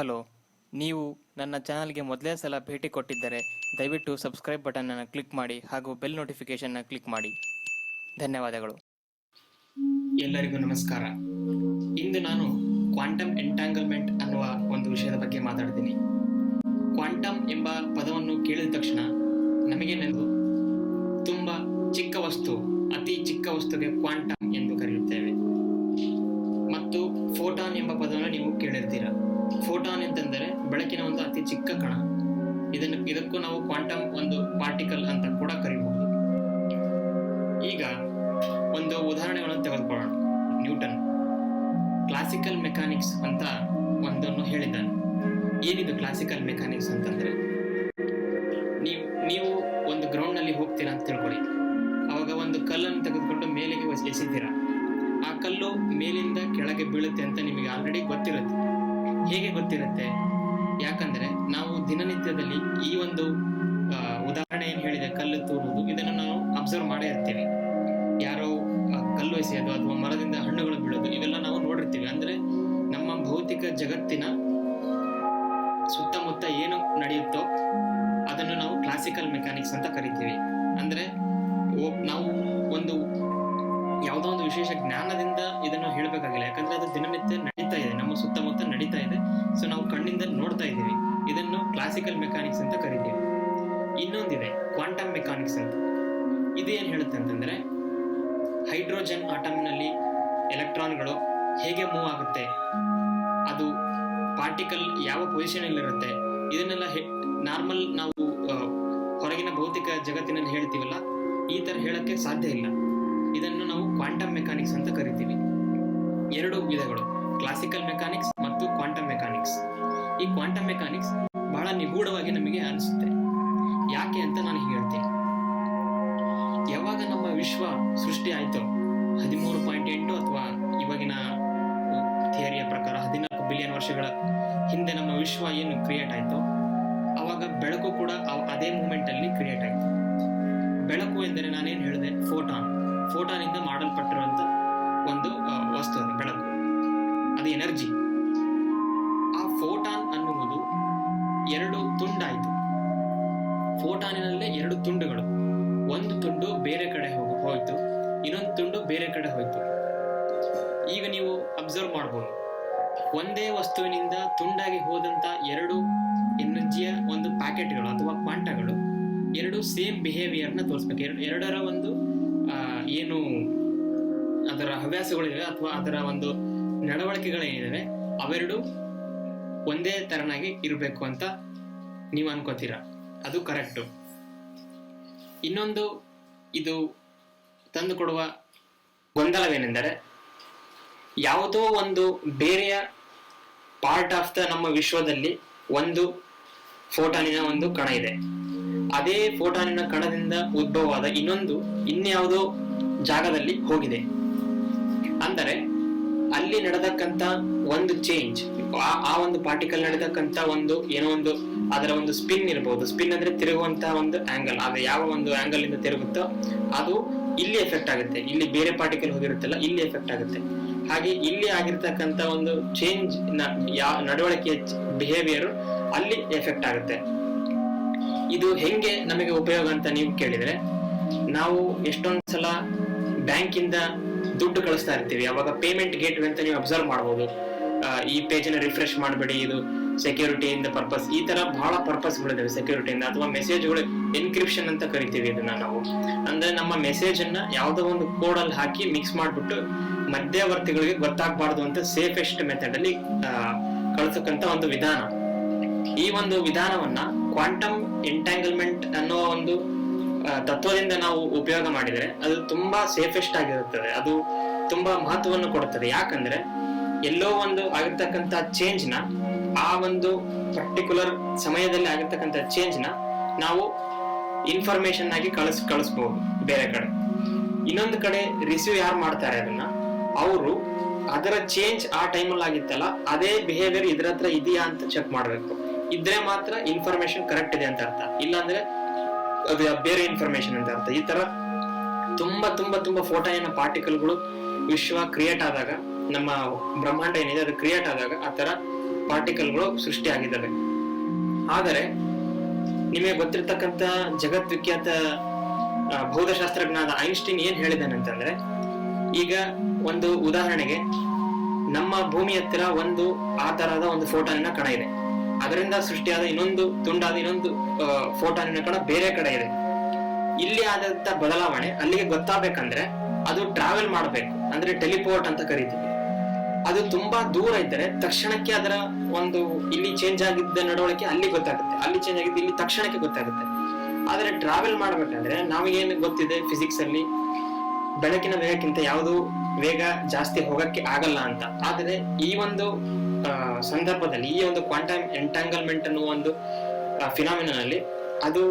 Hello, ನೀವು ನನ್ನ ಚಾನಲ್ಗೆ ಮೊದಲೇ ಸಲ ಭೇಟಿ ಕೊಟ್ಟಿದ್ದರೆ ದಯವಿಟ್ಟು ಸಬ್ಸ್ಕ್ರೈಬ್ ಬಟನನ್ನು ಕ್ಲಿಕ್ ಮಾಡಿ ಹಾಗೂ ಬೆಲ್ ನೋಟಿಫಿಕೇಷನ್ನ ಕ್ಲಿಕ್ ಮಾಡಿ. ಧನ್ಯವಾದಗಳು. ಎಲ್ಲರಿಗೂ ನಮಸ್ಕಾರ. ಇಂದು ನಾನು ಕ್ವಾಂಟಮ್ ಎಂಟ್ಯಾಂಗಲ್ಮೆಂಟ್ ಅನ್ನುವ ಒಂದು ವಿಷಯದ ಬಗ್ಗೆ ಮಾತಾಡ್ತೀನಿ. ಕ್ವಾಂಟಮ್ ಎಂಬ ಪದವನ್ನು ಕೇಳಿದ ತಕ್ಷಣ ನಮಗೆ ನೆನಪು, ತುಂಬ ಚಿಕ್ಕ ವಸ್ತು, ಅತಿ ಚಿಕ್ಕ ವಸ್ತುಗೆ ಕ್ವಾಂಟಮ್ ಎಂದು ಕರೆಯುತ್ತೇವೆ. ಅತಿ ಚಿಕ್ಕ ಕಣ. ಇದನ್ನು, ಇದಕ್ಕೂ ನಾವು ಕ್ವಾಂಟಮ್ ಒಂದು ಪಾರ್ಟಿಕಲ್ ಅಂತ ಕೂಡ ಕರೀಬಹುದು. ಈಗ ಒಂದು ಉದಾಹರಣೆಗಳನ್ನು ತೆಗೆದುಕೊಳ್ಳೋಣ. ನ್ಯೂಟನ್ ಕ್ಲಾಸಿಕಲ್ ಮೆಕ್ಯಾನಿಕ್ಸ್ ಅಂತ ಒಂದನ್ನು ಹೇಳಿದ್ದಾನೆ. ಏನಿದು ಕ್ಲಾಸಿಕಲ್ ಮೆಕ್ಯಾನಿಕ್ಸ್ ಅಂತಂದ್ರೆ? ನೀವು ನೀವು ಒಂದು ಗ್ರೌಂಡ್ನಲ್ಲಿ ಹೋಗ್ತೀರಾ ಅಂತ ತಿಳ್ಕೊಳ್ಳಿ. ಅವಾಗ ಒಂದು ಕಲ್ಲನ್ನು ತೆಗೆದುಕೊಂಡು ಮೇಲೆಗೆ ಎಸಿತೀರಾ. ಆ ಕಲ್ಲು ಮೇಲಿಂದ ಕೆಳಗೆ ಬೀಳುತ್ತೆ ಅಂತ ನಿಮಗೆ ಆಲ್ರೆಡಿ ಗೊತ್ತಿರುತ್ತೆ. ಹೇಗೆ ಗೊತ್ತಿರುತ್ತೆ? ಯಾಕಂದ್ರೆ ನಾವು ದಿನನಿತ್ಯದಲ್ಲಿ ಈ ಒಂದು ಉದಾಹರಣೆ ಏನು ಹೇಳಿದೆ ಕಲ್ಲು ತೂರುವುದು, ಇದನ್ನು ನಾವು ಅಬ್ಸರ್ವ್ ಮಾಡೇ ಇರ್ತೀವಿ. ಯಾರೋ ಕಲ್ಲು ಎಸೆಯೋದು ಅಥವಾ ಮರದಿಂದ ಹಣ್ಣುಗಳು ಬೀಳೋದು, ಇವೆಲ್ಲ ನಾವು ನೋಡಿರ್ತೀವಿ. ಅಂದ್ರೆ ನಮ್ಮ ಭೌತಿಕ ಜಗತ್ತಿನ ಸುತ್ತಮುತ್ತ ಏನು ನಡೆಯುತ್ತೋ ಅದನ್ನು ನಾವು ಕ್ಲಾಸಿಕಲ್ ಮೆಕ್ಯಾನಿಕ್ಸ್ ಅಂತ ಕರಿತೀವಿ. ಅಂದ್ರೆ ನಾವು ಒಂದು ಯಾವುದೋ ಒಂದು ವಿಶೇಷ ಜ್ಞಾನದಿಂದ ಇದನ್ನು ಹೇಳಬೇಕಾಗಿಲ್ಲ. ಯಾಕಂದ್ರೆ ಅದು ದಿನನಿತ್ಯ ನಡೀತಾ ಇದೆ. ನಮ್ಮ ಸುತ್ತಮುತ್ತ ನಡೀತಾ ಇದೆ. ಸೊ ನಾವು ಕಣ್ಣಿಂದ ನೋಡ್ತಾ ಇದ್ದೀವಿ. ಇದನ್ನು ಕ್ಲಾಸಿಕಲ್ ಮೆಕ್ಯಾನಿಕ್ಸ್ ಅಂತ ಕರಿತೀವಿ. ಇನ್ನೊಂದಿದೆ ಕ್ವಾಂಟಮ್ ಮೆಕ್ಯಾನಿಕ್ಸ್ ಅಂತ. ಇದು ಏನು ಹೇಳುತ್ತೆ ಅಂತಂದ್ರೆ, ಹೈಡ್ರೋಜನ್ ಆಟಮ್ನಲ್ಲಿ ಎಲೆಕ್ಟ್ರಾನ್ಗಳು ಹೇಗೆ ಮೂವ್ ಆಗುತ್ತೆ? ಅದು ಪಾರ್ಟಿಕಲ್ ಯಾವ ಪೊಸಿಷನ್ ಇರುತ್ತೆ? ಇದನ್ನೆಲ್ಲ ನಾರ್ಮಲ್ ನಾವು ಹೊರಗಿನ ಭೌತಿಕ ಜಗತ್ತಿನಲ್ಲಿ ಹೇಳ್ತೀವಲ್ಲ, ಈ ತರ ಹೇಳಕ್ಕೆ ಸಾಧ್ಯ ಇಲ್ಲ. ಇದನ್ನು ನಾವು ಕ್ವಾಂಟಮ್ ಮೆಕ್ಯಾನಿಕ್ಸ್ ಅಂತ ಕರಿತೀವಿ. ಎರಡು ವಿಧಗಳು ಕ್ಲಾಸಿಕಲ್ ಮೆಕ್ಯಾನಿಕ್ಸ್ ಮತ್ತು ಕ್ವಾಂಟಮ್ ಮೆಕ್ಯಾನಿಕ್ಸ್ ಈ ಕ್ವಾಂಟಮ್ ಮೆಕ್ಯಾನಿಕ್ಸ್ ಬಹಳ ನಿಗೂಢವಾಗಿ ನಮಗೆ ಅನಿಸುತ್ತೆ. ಯಾಕೆ ಅಂತ ನಾನು ಹೇಳ್ತೀನಿ. ಯಾವಾಗ ನಮ್ಮ ವಿಶ್ವ ಸೃಷ್ಟಿ ಆಯ್ತೋ, ಹದಿಮೂರು ಪಾಯಿಂಟ್ ಎಂಟು ಅಥವಾ ಇವಾಗಿನ ಥಿಯರಿಯ ಪ್ರಕಾರ ಹದಿನಾಲ್ಕು ಬಿಲಿಯನ್ ವರ್ಷಗಳ ಹಿಂದೆ ನಮ್ಮ ವಿಶ್ವ ಏನು ಕ್ರಿಯೇಟ್ ಆಯ್ತೋ, ಅವಾಗ ಬೆಳಕು ಕೂಡ ಅದೇ ಮೂಮೆಂಟ್ ಅಲ್ಲಿ ಕ್ರಿಯೇಟ್ ಆಯ್ತು. ಬೆಳಕು ಎಂದರೆ ನಾನೇನು ಹೇಳಿದೆ? ಫೋಟಾನ್ ಫೋಟಾನ್ ಮಾಡಲ್ಪಟ್ಟಿರುವಂಥ ಒಂದು ವಸ್ತು ಅದು ಬೆಳಕು. ಅದು ಎನರ್ಜಿ. ಆ ಫೋಟಾನ್ ಅನ್ನುವುದು ಎರಡು ತುಂಡಾಯಿತು. ಫೋಟಾನಿನಲ್ಲೇ ಎರಡು ತುಂಡುಗಳು. ಒಂದು ತುಂಡು ಬೇರೆ ಕಡೆ ಹೋಗ ಹೋಯಿತು, ಇನ್ನೊಂದು ತುಂಡು ಬೇರೆ ಕಡೆ ಹೋಯಿತು. ಈಗ ನೀವು ಅಬ್ಸರ್ವ್ ಮಾಡ್ಬೋದು. ಒಂದೇ ವಸ್ತುವಿನಿಂದ ತುಂಡಾಗಿ ಹೋದಂತ ಎರಡು ಎನರ್ಜಿಯ ಒಂದು ಪ್ಯಾಕೆಟ್ಗಳು ಅಥವಾ ಕ್ವಾಂಟಗಳು ಎರಡು ಸೇಮ್ ಬಿಹೇವಿಯರ್ನ ತೋರಿಸ್ಬೇಕು. ಎರಡು, ಎರಡರ ಒಂದು ಏನು ಅದರ ಹವ್ಯಾಸಗಳಿವೆ ಅಥವಾ ಅದರ ಒಂದು ನಡವಳಿಕೆಗಳೇನಿವೆ, ಅವೆರಡು ಒಂದೇ ತರನಾಗಿ ಇರಬೇಕು ಅಂತ ನೀವು ಅನ್ಕೋತೀರಾ? ಅದು ಕರೆಕ್ಟು ಇನ್ನೊಂದು, ಇದು ತಂದುಕೊಡುವ ಗೊಂದಲವೇನೆಂದರೆ, ಯಾವುದೋ ಒಂದು ಬೇರೆಯ ಪಾರ್ಟ್ ಆಫ್ ದ ನಮ್ಮ ವಿಶ್ವದಲ್ಲಿ ಒಂದು ಫೋಟಾನಿನ ಒಂದು ಕಣ ಇದೆ. ಅದೇ ಫೋಟಾನಿನ ಕಣದಿಂದ ಉದ್ಭವವಾದ ಇನ್ನೊಂದು, ಇನ್ಯಾವುದೋ ಜಾಗದಲ್ಲಿ ಹೋಗಿದೆ. ಅಂದರೆ ಅಲ್ಲಿ ನಡೆದಕ್ಕಂತ ಒಂದು ಚೇಂಜ್ ಆ ಒಂದು ಪಾರ್ಟಿಕಲ್ ನಡೆದಕ್ಕಂತ ಒಂದು ಏನೋ ಒಂದು ಅದರ ಒಂದು ಸ್ಪಿನ್ ಇರಬಹುದು ಸ್ಪಿನ್ ಅಂದ್ರೆ ತಿರುಗುವಂತಹ ಒಂದು ಆಂಗಲ್ ಅದು ಯಾವ ಒಂದು ಆಂಗಲ್ ಇಂದ ತಿರುಗುತ್ತೋ ಅದು ಇಲ್ಲಿ ಎಫೆಕ್ಟ್ ಆಗುತ್ತೆ. ಇಲ್ಲಿ ಬೇರೆ ಪಾರ್ಟಿಕಲ್ ಹೋಗಿರುತ್ತಲ್ಲ, ಇಲ್ಲಿ ಎಫೆಕ್ಟ್ ಆಗುತ್ತೆ. ಹಾಗೆ ಇಲ್ಲಿ ಆಗಿರ್ತಕ್ಕಂತ ಒಂದು ಚೇಂಜ್ ಯಾವ ನಡವಳಿಕೆಯ ಬಿಹೇವಿಯರ್ ಅಲ್ಲಿ ಎಫೆಕ್ಟ್ ಆಗುತ್ತೆ. ಇದು ಹೆಂಗೆ ನಮಗೆ ಉಪಯೋಗ ಅಂತ ನೀವು ಕೇಳಿದ್ರೆ, ನಾವು ಎಷ್ಟೊಂದ್ ಸಲ ಬ್ಯಾಂಕಿಂದ ದುಡ್ಡು ಕಳಿಸ್ತಾ ಇರ್ತೀವಿ. ಅವಾಗ ಪೇಮೆಂಟ್ ಗೇಟ್ ಅಂತ ನೀವು ಅಬ್ಸರ್ವ್ ಮಾಡಬಹುದು ಈ ಪೇಜ್ನ ರಿಫ್ರೆಶ್ ಮಾಡಬೇಡಿ. ಇದು ಸೆಕ್ಯೂರಿಟಿ ಇಂದ ಪರ್ಪಸ್ ಈ ತರ ಬಹಳ ಪರ್ಪಸ್ ಗಳಿದಾವೆ ಸೆಕ್ಯೂರಿಟಿ ಇಂದ. ಅಥವಾ ಮೆಸೇಜ್ಗಳು ಎನ್ಕ್ರಿಪ್ಷನ್ ಅಂತ ಕರಿತೀವಿ ಇದನ್ನ ನಾವು. ಅಂದ್ರೆ ನಮ್ಮ ಮೆಸೇಜ್ ಅನ್ನ ಯಾವ್ದೋ ಒಂದು ಕೋಡ್ ಅಲ್ಲಿ ಹಾಕಿ ಮಿಕ್ಸ್ ಮಾಡ್ಬಿಟ್ಟು ಮಧ್ಯವರ್ತಿಗಳಿಗೆ ಗೊತ್ತಾಗಬಾರ್ದು ಅಂತ ಸೇಫೆಸ್ಟ್ ಮೆಥಡ್ ಅಲ್ಲಿ ಕಳ್ಸಕ್ಕಂತ ಒಂದು ವಿಧಾನ. ಈ ಒಂದು ವಿಧಾನವನ್ನ ಕ್ವಾಂಟಮ್ ಎಂಟ್ಯಾಂಗಲ್ಮೆಂಟ್ ಅನ್ನೋ ಒಂದು ತತ್ವದಿಂದ ನಾವು ಉಪಯೋಗ ಮಾಡಿದರೆ ಅದು ತುಂಬಾ ಸೇಫೆಸ್ಟ್ ಆಗಿರುತ್ತದೆ. ಅದು ತುಂಬಾ ಮಹತ್ವವನ್ನು ಕೊಡುತ್ತದೆ. ಯಾಕಂದ್ರೆ ಎಲ್ಲೋ ಒಂದು ಆಗಿರ್ತಕ್ಕಂಥ ಚೇಂಜ್ನ ಆ ಒಂದು ಪರ್ಟಿಕ್ಯುಲರ್ ಸಮಯದಲ್ಲಿ ಆಗಿರ್ತಕ್ಕಂಥ ಚೇಂಜ್ನ ನಾವು ಇನ್ಫಾರ್ಮೇಶನ್ ಆಗಿ ಕಳಿಸ್ ಕಳಿಸ್ಬಹುದು ಬೇರೆ ಕಡೆ. ಇನ್ನೊಂದು ಕಡೆ ರಿಸೀವ್ ಯಾರು ಮಾಡ್ತಾರೆ ಅದನ್ನ? ಅವರು ಅದರ ಚೇಂಜ್ ಆ ಟೈಮಲ್ಲಿ ಆಗಿತ್ತಲ್ಲ, ಅದೇ ಬಿಹೇವಿಯರ್ ಇದ್ರ ಹತ್ರ ಇದೆಯಾ ಅಂತ ಚೆಕ್ ಮಾಡಬೇಕು. ಇದ್ರೆ ಮಾತ್ರ ಇನ್ಫಾರ್ಮೇಶನ್ ಕರೆಕ್ಟ್ ಇದೆ ಅಂತ ಅರ್ಥ. ಇಲ್ಲಾಂದ್ರೆ ಬೇರೆ ಇನ್ಫಾರ್ಮೇಶನ್ ಅಂತ ಅರ್ಥ. ಈ ತರ ತುಂಬಾ ತುಂಬಾ ತುಂಬಾ ಫೋಟೋ ಏನೋ ಪಾರ್ಟಿಕಲ್ಗಳು ವಿಶ್ವ ಕ್ರಿಯೇಟ್ ಆದಾಗ, ನಮ್ಮ ಬ್ರಹ್ಮಾಂಡ ಏನಿದೆ ಅದು ಕ್ರಿಯೇಟ್ ಆದಾಗ ಆ ತರ ಪಾರ್ಟಿಕಲ್ಗಳು ಸೃಷ್ಟಿ ಆಗಿದ್ದಾವೆ. ಆದರೆ, ನಿಮಗೆ ಗೊತ್ತಿರ್ತಕ್ಕಂಥ ಜಗತ್ ವಿಖ್ಯಾತ ಭೌತಶಾಸ್ತ್ರಜ್ಞಾದ ಐನ್ಸ್ಟೀನ್ ಏನ್ ಹೇಳಿದಾನೆ ಅಂತಂದ್ರೆ, ಈಗ ಒಂದು ಉದಾಹರಣೆಗೆ ನಮ್ಮ ಭೂಮಿ ಹತ್ತಿರ ಒಂದು ಆ ತರಹದ ಒಂದು ಫೋಟೋನ ಕಣ ಇದೆ. ಅದರಿಂದ ಸೃಷ್ಟಿಯಾದ ಇನ್ನೊಂದು, ತುಂಡಾದ ಇನ್ನೊಂದು ಫೋಟೋ ಫೋಟಾನಿನ ಕಣ ಬೇರೆ ಕಡೆ ಇದೆ. ಇಲ್ಲಿ ಆದಂತ ಬದಲಾವಣೆ, ಅಲ್ಲಿಗೆ ಗೊತ್ತಾಗಬೇಕಂದ್ರೆ ಅದು ಟ್ರಾವೆಲ್ ಮಾಡಬೇಕು, ಅಂದ್ರೆ ಟೆಲಿಪೋರ್ಟ್ ಅಂತ ಕರಿತೀವಿ. ಅದು ತುಂಬಾ ದೂರ ಇದ್ದರೆ ತಕ್ಷಣಕ್ಕೆ ಅದರ ಒಂದು ಇಲ್ಲಿ ಚೇಂಜ್ ಆಗಿದ್ದ ನಡವಳಿಕೆ ಅಲ್ಲಿ ಗೊತ್ತಾಗುತ್ತೆ. ಅಲ್ಲಿ ಚೇಂಜ್ ಆಗಿದ್ದು ಇಲ್ಲಿ ತಕ್ಷಣಕ್ಕೆ ಗೊತ್ತಾಗುತ್ತೆ. ಆದರೆ ಟ್ರಾವೆಲ್ ಮಾಡ್ಬೇಕಂದ್ರೆ ನಮಗೇನು ಗೊತ್ತಿದೆ ಫಿಸಿಕ್ಸ್ ಅಲ್ಲಿ? ಬೆಳಕಿನ ವೇಗಕ್ಕಿಂತ ಯಾವುದು ವೇಗ ಜಾಸ್ತಿ ಹೋಗಕ್ಕೆ ಆಗಲ್ಲ ಅಂತ. ಆದರೆ ಈ ಒಂದು ಸಂದರ್ಭದಲ್ಲಿ ಈ ಒಂದು ಕ್ವಾಂಟಮ್ ಎಂಟಾಂಗಲ್ಮೆಂಟ್ ಅನ್ನುವ ಒಂದು ಫಿನಾಮಿನಲ್ ಅಲ್ಲಿ ಅದು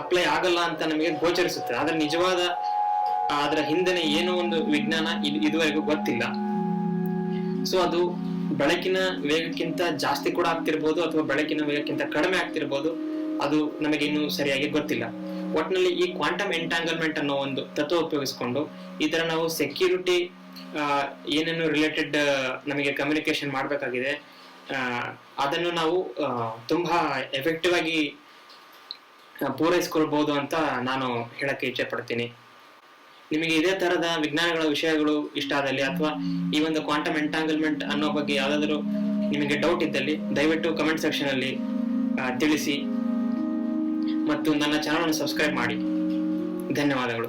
ಅಪ್ಲೈ ಆಗಲ್ಲ ಅಂತ ನಮಗೆ ಗೋಚರಿಸುತ್ತೆ. ಆದ್ರೆ ನಿಜವಾದ ಅದರ ಹಿಂದಿನ ಏನೋ ಒಂದು ವಿಜ್ಞಾನ ಇದುವರೆಗೂ ಗೊತ್ತಿಲ್ಲ. ಸೊ ಅದು ಬೆಳಕಿನ ವೇಗಕ್ಕಿಂತ ಜಾಸ್ತಿ ಕೂಡ ಆಗ್ತಿರ್ಬೋದು ಅಥವಾ ಬೆಳಕಿನ ವೇಗಕ್ಕಿಂತ ಕಡಿಮೆ ಆಗ್ತಿರ್ಬೋದು, ಅದು ನಮಗೆ ಇನ್ನೂ ಸರಿಯಾಗಿ ಗೊತ್ತಿಲ್ಲ. ಒಟ್ಟಿನಲ್ಲಿ ಈ ಕ್ವಾಂಟಮ್ ಎಂಟಾಂಗಲ್ಮೆಂಟ್ ಅನ್ನೋ ಒಂದು ತತ್ವ ಉಪಯೋಗಿಸಿಕೊಂಡು ಇದರ ನಾವು ಸೆಕ್ಯೂರಿಟಿ ಏನೇನು ರಿಲೇಟೆಡ್ ನಮಗೆ ಕಮ್ಯುನಿಕೇಶನ್ ಮಾಡಬೇಕಾಗಿದೆ ಅದನ್ನು ನಾವು ತುಂಬಾ ಎಫೆಕ್ಟಿವ್ ಆಗಿ ಪೂರೈಸ್ಕೊಳ್ಬಹುದು ಅಂತ ನಾನು ಹೇಳಕ್ಕೆ ಇಚ್ಛೆ ಪಡ್ತೀನಿ. ನಿಮಗೆ ಇದೇ ತರದ ವಿಜ್ಞಾನಗಳ ವಿಷಯಗಳು ಇಷ್ಟ ಆದಲ್ಲಿ ಅಥವಾ ಈ ಒಂದು ಕ್ವಾಂಟಮ್ ಎಂಟಾಂಗಲ್ಮೆಂಟ್ ಅನ್ನೋ ಬಗ್ಗೆ ಯಾವ್ದಾದ್ರು ನಿಮಗೆ ಡೌಟ್ ಇದ್ದಲ್ಲಿ ದಯವಿಟ್ಟು ಕಮೆಂಟ್ ಸೆಕ್ಷನ್ ಅಲ್ಲಿ ತಿಳಿಸಿ ಮತ್ತು ನನ್ನ ಚಾನಲ್ ಸಬ್ಸ್ಕ್ರೈಬ್ ಮಾಡಿ. ಧನ್ಯವಾದಗಳು.